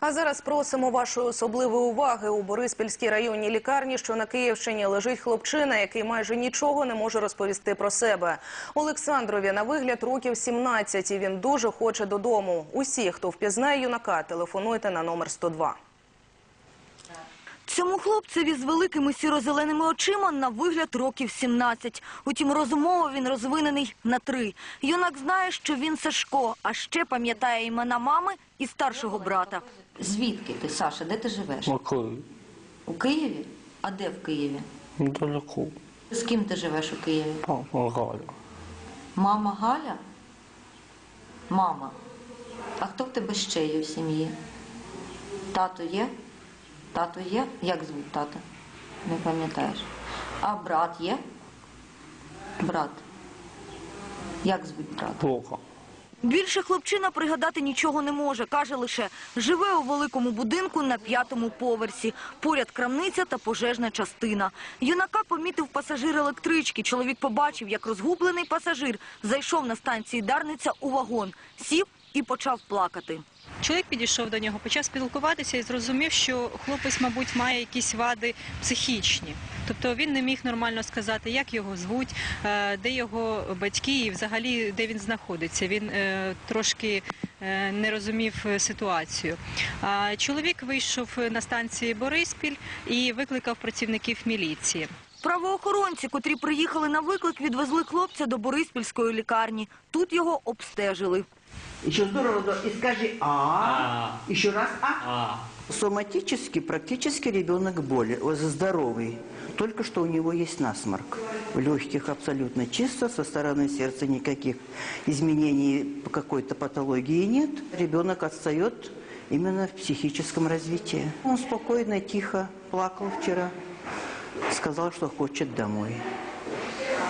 А зараз просимо вашої особливої уваги у Бориспільській районній лікарні, що на Київщині лежить хлопчина, який майже нічого не може розповісти про себе. Олександрові на вигляд років 17, і він дуже хоче додому. Усі, хто впізнає юнака, телефонуйте на номер 102. Цьому хлопцеві з великими сіро-зеленими очима на вигляд років 17. Утім, розумово він розвинений на три. Юнак знає, що він Сашко, а ще пам'ятає імена мами і старшого брата. Звідки ти, Саша? Де ти живеш? Какой? У Києві? А де в Києві? Далеко. З ким ти живеш у Києві? Папа Галя. Мама Галя? Мама. А хто в тебе ще є в сім'ї? Тато є? Тато є? Як звуть тата? Не пам'ятаєш. А брат є? Брат. Як звуть брат? Плохо. Більше хлопчина пригадати нічого не може. Каже лише, живе у великому будинку на п'ятому поверсі. Поряд крамниця та пожежна частина. Юнака помітив пасажир електрички. Чоловік побачив, як розгублений пасажир зайшов на станції Дарниця у вагон, сів і почав плакати. Чоловік підійшов до нього, почав спілкуватися і зрозумів, що хлопець, мабуть, має якісь вади психічні. Тобто він не міг нормально сказати, як його звуть, е, де його батьки і взагалі де він знаходиться. Він е, трошки е, не розумів ситуацію. Чоловік вийшов на станції Бориспіль і викликав працівників міліції. Правоохоронці, котрі приїхали на виклик, відвезли хлопця до Бориспільської лікарні. Тут його обстежили. Еще здорово, здорово. И скажи а. Еще раз а. Соматически практически ребенок более о, здоровый. Только что у него есть насморк. В легких абсолютно чисто, со стороны сердца никаких изменений по какой-то патологии нет. Ребенок отстает именно в психическом развитии. Он спокойно, тихо плакал вчера. Сказал, что хочет домой.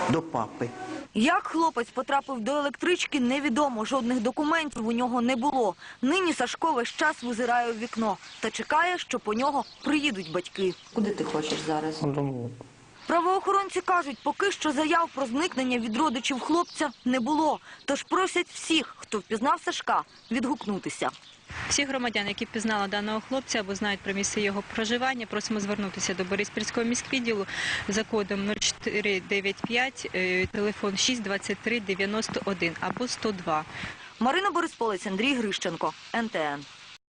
До папы. Як хлопець потрапив до електрички, невідомо. Жодних документів у нього не було. Нині Сашко весь час визирає у вікно та чекає, що по нього приїдуть батьки. Куди ти хочеш зараз? Домой. Правоохоронці кажуть, поки що заяв про зникнення від родичів хлопця не було. Тож просять всіх, хто впізнав Сашка, відгукнутися. Всі громадяни, які пізнали даного хлопця або знають про місце його проживання, просимо звернутися до Бориспільського міськвідділу за кодом 0495, е, телефон 623 91 або 102. Марина Борисполець, Андрій Грищенко, НТН.